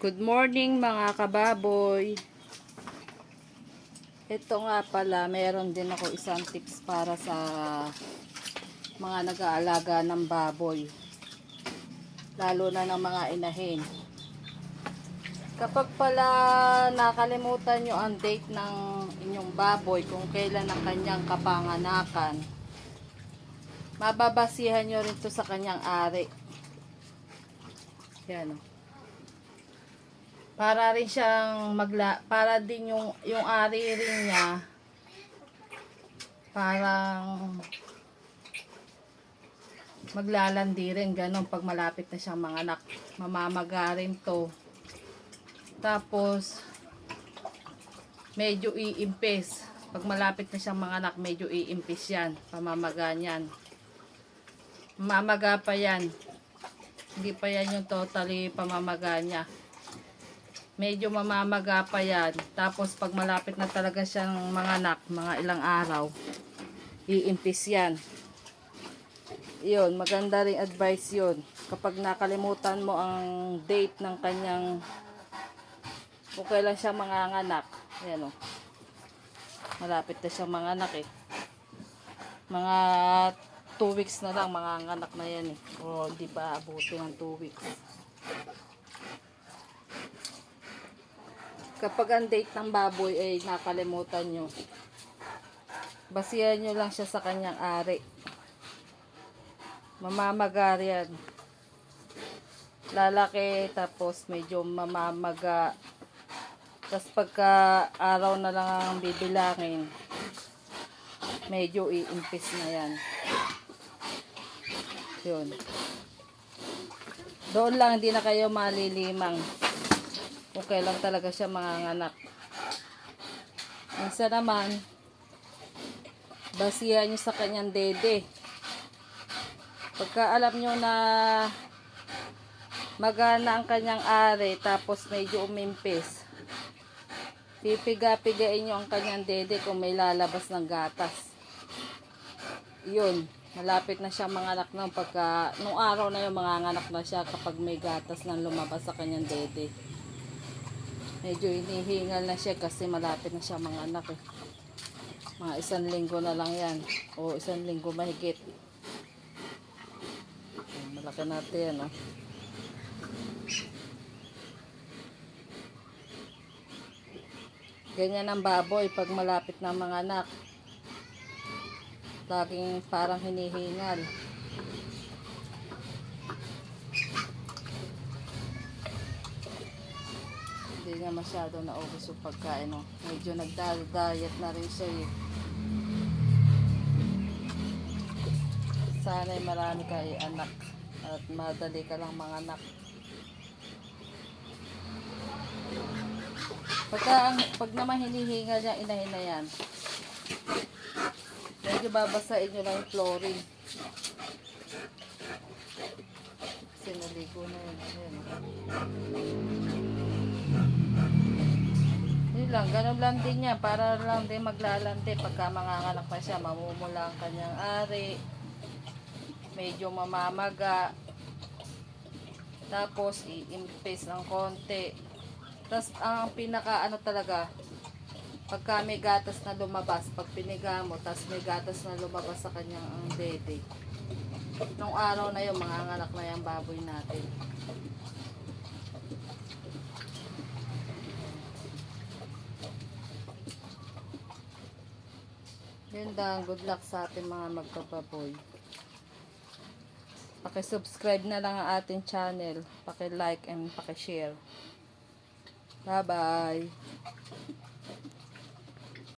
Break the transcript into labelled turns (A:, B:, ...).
A: Good morning mga kababoy. Ito nga pala, meron din ako isang tips para sa mga nag-aalaga ng baboy. Lalo na ng mga inahin. Kapag pala nakalimutan nyo ang date ng inyong baboy kung kailan ang kanyang kapanganakan, mababasihan nyo rin to sa kanyang ari. Yan o. Para rin siyang magla para din yung yung ari rin niya parang maglalandi rin ganon pag malapit na siyang mga anak. Mamamaga rin to. Tapos medyo iimpis. Pag malapit na siyang mga anak medyo iimpis yan. Pamamaga niyan. Mamaga pa yan. Hindi pa yan yung totally pamamaga niya medyo mamamaga pa yan. Tapos pag malapit na talaga siyang mga anak, mga ilang araw, iimpis yan. Yun, maganda rin advice yun. Kapag nakalimutan mo ang date ng kanyang kung kailan siya mga anak. Ayan o. Malapit na siyang mga anak eh. Mga 2 weeks na lang mga anak na yan eh. O hindi pa abuti ng 2 weeks. Kapag ang date ng baboy ay nakalimutan nyo, basihan nyo lang siya sa kanyang ari. Mamamaga yan. Lalaki, tapos medyo mamamaga. Tapos pagka araw na lang ang bibilangin, medyo iimpis na yan. Yun. Doon lang, hindi na kayo malilimang kailan talaga siya manganganak. Minsan naman, basihan nyo sa kanyang dede. Pagka alam nyo na magana ang kanyang ari, tapos medyo umimpis, pipiga-pigain nyo ang kanyang dede kung may lalabas ng gatas. Yun, malapit na siya manganak nung pagka, nung araw na yung manganganak na siya kapag may gatas na lumabas sa kanyang dede medyo inihingal na siya kasi malapit na siya mga anak eh. Mga isang linggo na lang yan. O isang linggo mahigit. Malaki natin yan oh. Ganyan ang baboy pag malapit na mga anak. Laging parang hinihingal. Niya masyado naubos yung pagkain. No? Medyo nagda-diet na rin siya eh. Sana'y marami kay anak at madali ka lang mga anak. Pagka, pag naman hinihinga niya, inahin na yan. Medyo babasain nyo lang yung flooring. Kasi naligo na yun. Ayan. Lang, ganun lang din niya. Para lang din maglalandi. Pagka manganganak pa siya, mamumula ang kanyang ari. Medyo mamamaga. Tapos, i-impis ng konti. Tapos, ang pinaka ano talaga, pagka may gatas na lumabas, pag piniga mo, tapos may gatas na lumabas sa kanyang ang dede. Nung araw na yun, manganganak na yung baboy natin. Yun good luck sa ating mga magpapaboy. Paki-subscribe na lang ang ating channel. Paki-like and paki-share. Bye-bye.